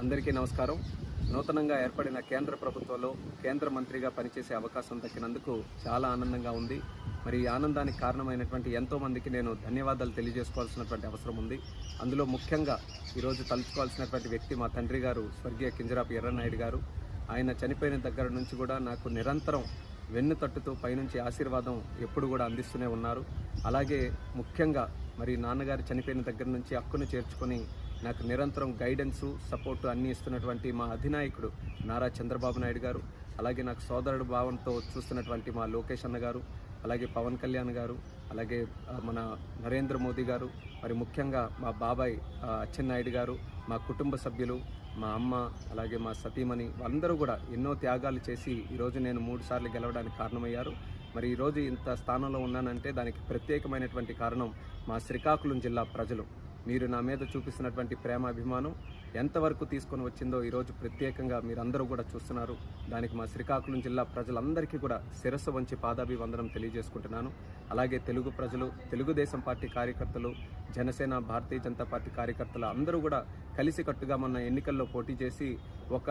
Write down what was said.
అందరికీ నమస్కారం. నూతనంగా ఏర్పడిన కేంద్ర ప్రభుత్వంలో కేంద్ర మంత్రిగా పనిచేసే అవకాశం దక్కినందుకు చాలా ఆనందంగా ఉంది. మరి ఈ ఆనందానికి కారణమైనటువంటి ఎంతోమందికి నేను ధన్యవాదాలు తెలియజేసుకోవాల్సినటువంటి అవసరం ఉంది. అందులో ముఖ్యంగా ఈరోజు తలుచుకోవాల్సినటువంటి వ్యక్తి మా తండ్రి గారు స్వర్గీయ కింజరాపు ఎర్రనాయుడు గారు. ఆయన చనిపోయిన దగ్గర నుంచి కూడా నాకు నిరంతరం వెన్ను తట్టుతూ పైనుంచి ఆశీర్వాదం ఎప్పుడు కూడా అందిస్తూనే ఉన్నారు. అలాగే ముఖ్యంగా మరి నాన్నగారు చనిపోయిన దగ్గర నుంచి హక్కును చేర్చుకొని నాకు నిరంతరం గైడెన్సు సపోర్టు అన్నీ ఇస్తున్నటువంటి మా అధినాయకుడు నారా చంద్రబాబు నాయుడు గారు అలాగే నాకు సోదరుడు భావంతో చూస్తున్నటువంటి మా లోకేష్ అన్న గారు అలాగే పవన్ కళ్యాణ్ గారు అలాగే మన నరేంద్ర మోదీ గారు మరి ముఖ్యంగా మా బాబాయ్ అచ్చెన్నాయుడు గారు మా కుటుంబ సభ్యులు మా అమ్మ అలాగే మా సతీమణి అందరూ కూడా ఎన్నో త్యాగాలు చేసి ఈరోజు నేను మూడు సార్లు గెలవడానికి కారణమయ్యారు. మరి ఈరోజు ఇంత స్థానంలో ఉన్నానంటే దానికి ప్రత్యేకమైనటువంటి కారణం మా శ్రీకాకుళం జిల్లా ప్రజలు. మీరు నా మీద చూపిస్తున్నటువంటి ప్రేమ అభిమానం ఎంతవరకు తీసుకొని వచ్చిందో ఈరోజు ప్రత్యేకంగా మీరందరూ కూడా చూస్తున్నారు. దానికి మా శ్రీకాకుళం జిల్లా ప్రజలందరికీ కూడా శిరస్సు వంచి పాదాభివందనం తెలియజేసుకుంటున్నాను. అలాగే తెలుగు ప్రజలు తెలుగుదేశం పార్టీ కార్యకర్తలు జనసేన భారతీయ జనతా పార్టీ కార్యకర్తలు అందరూ కూడా కలిసికట్టుగా మొన్న ఎన్నికల్లో పోటీ చేసి ఒక